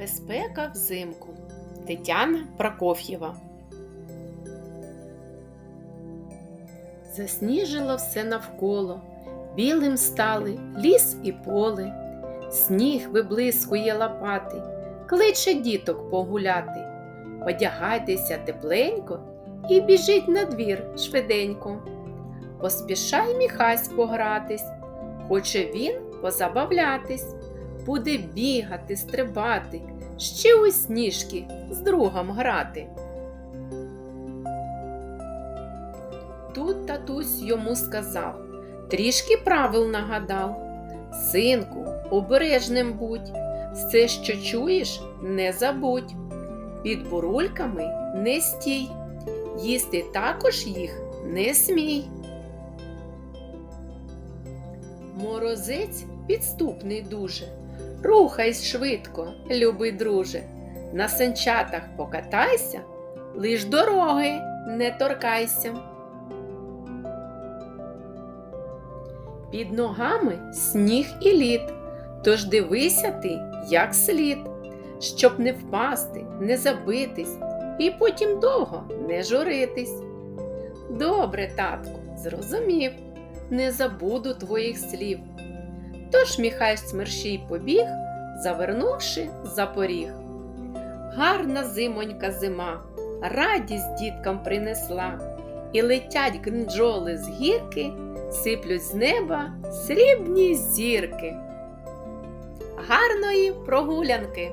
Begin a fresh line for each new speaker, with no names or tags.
Безпека взимку. Тетяна Прокоф'єва. Засніжило все навколо, білим стали ліс і поле, сніг виблискує лопати, кличе діток погуляти. Одягайтеся тепленько і біжіть на двір швиденько. Поспішай міхась погратись, хоче він позабавлятись, буде бігати, стрибати, ще у сніжки з другом грати. Тут татусь йому сказав, трішки правил нагадав. Синку, обережним будь, все, що чуєш, не забудь. Під бурульками не стій, їсти також їх не смій. Морозець підступний дуже. Рухайсь швидко, любий друже. На санчатах покатайся, лиш дороги не торкайся. Під ногами сніг і лід, тож дивися ти, як слід, щоб не впасти, не забитись і потім довго не журитись. Добре, татку, зрозумів, не забуду твоїх слів. Тож міхай смерщій побіг, завернувши за поріг. Гарна зимонька зима, радість діткам принесла, і летять гнджоли з гірки, сиплють з неба срібні зірки. Гарної прогулянки!